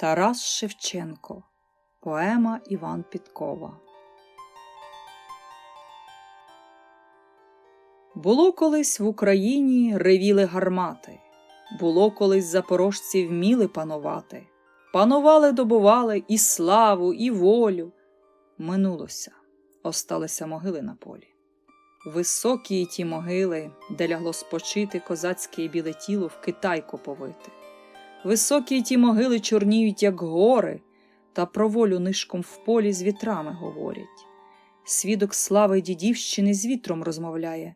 Тарас Шевченко. Поема Іван Підкова. Було колись в Україні ревіли гармати. Було колись запорожці вміли панувати. Панували, добували і славу, і волю. Минулося, осталися могили на полі. Високі ті могили, де лягло спочити козацьке біле тіло в Китайку повити. Високі ті могили чорніють, як гори, та про волю нишком в полі з вітрами говорять. Свідок слави дідівщини з вітром розмовляє,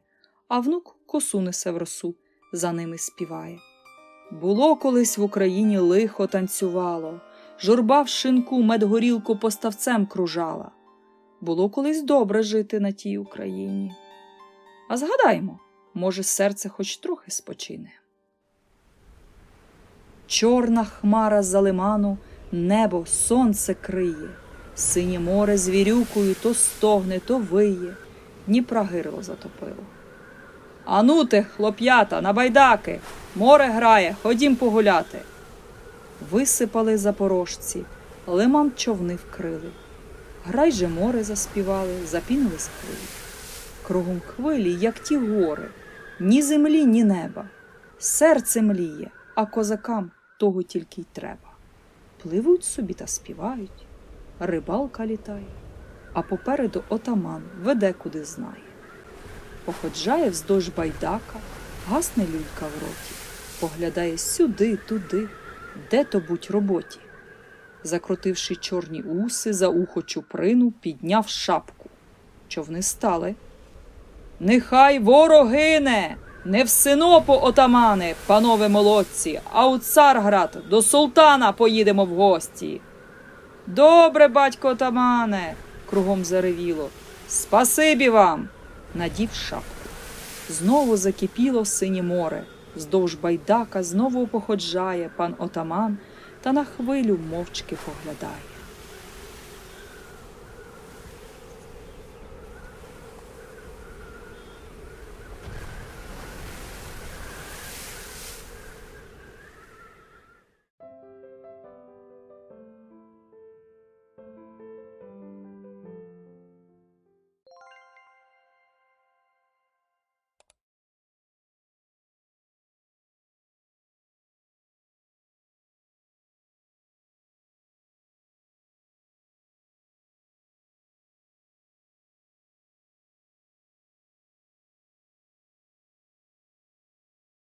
а внук косу несе в росу, за ними співає. Було колись в Україні лихо танцювало, журба в шинку медгорілку поставцем кружала. Було колись добре жити на тій Україні. А згадаймо, може, серце хоч трохи спочине. Чорна хмара за лиману небо сонце криє, синє море звірюкою то стогне, то виє, Дніпра гирло затопило. Ану те, хлоп'ята, на байдаки, море грає, ходім погуляти. Висипали запорожці, лиман човни вкрили. Грай же море заспівали, запінились хвилі. Кругом хвилі, як ті гори, ні землі, ні неба. Серце мліє, а козакам того тільки й треба. Пливуть собі та співають, рибалка літає, а попереду отаман веде куди знає. Походжає вздовж байдака, гасне люлька в роті, поглядає сюди, туди, де то будь роботі. Закрутивши чорні уси, за ухо чуприну, підняв шапку. Човни стали. Нехай ворог гине, не в Синопу отамани, панове молодці, а у Царград до султана поїдемо в гості. Добре, батько отамане, кругом заревіло. Спасибі вам, надів шапку. Знову закипіло синє море, вздовж байдака знову походжає пан отаман та на хвилю мовчки поглядає.